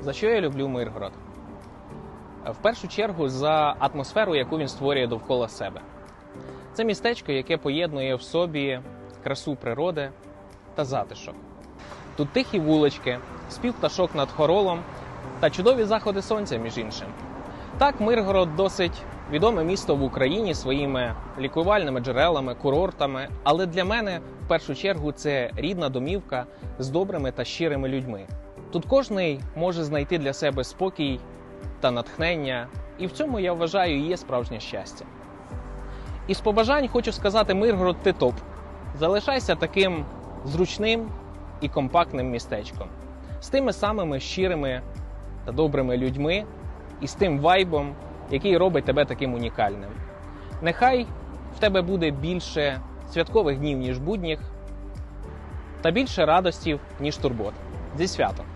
За що я люблю Миргород? В першу чергу за атмосферу, яку він створює довкола себе. Це містечко, яке поєднує в собі красу природи та затишок. Тут тихі вулички, спів пташок над хоролом та чудові заходи сонця, між іншим. Так, Миргород досить відоме місто в Україні своїми лікувальними джерелами, курортами. Але для мене в першу чергу це рідна домівка з добрими та щирими людьми. Тут кожний може знайти для себе спокій та натхнення, і в цьому я вважаю є справжнє щастя. Із побажань хочу сказати Миргород ти топ. Залишайся таким зручним і компактним містечком, з тими самими щирими та добрими людьми і з тим вайбом, який робить тебе таким унікальним. Нехай в тебе буде більше святкових днів, ніж будніх, та більше радостів, ніж турбот. Зі святом!